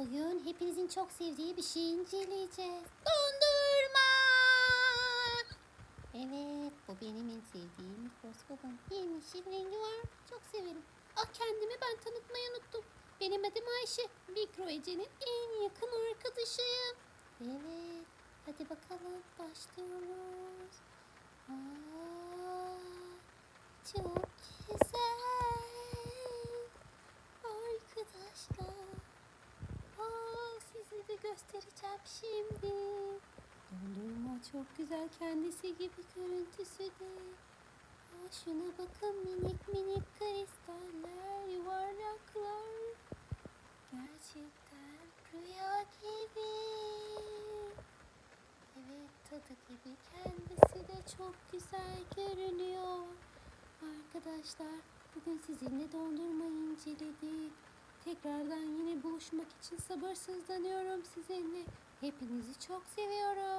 Bugün hepinizin çok sevdiği bir şey inceleyeceğiz. Dondurma! Evet, bu benim en sevdiğim mikroskopum. Yemyeşil rengi var. Çok severim. Ah kendimi ben tanıtmayı unuttum. Benim adım Ayşe. Mikro Ece'nin en yakın arkadaşıyım. Evet, hadi bakalım başlıyoruz. Aa, çok güzel. Arkadaşlar. Aa, size de göstereceğim şimdi. Dondurma çok güzel kendisi gibi görüntüsü de. Aa, şuna bakın minik minik kristaller, yuvarlaklar. Gerçekten rüya gibi. Evet tadı gibi kendisi de çok güzel görünüyor. Arkadaşlar bugün sizinle dondurma inceledik. Tekrardan yine buluşmak için sabırsızlanıyorum sizinle. Hepinizi çok seviyorum.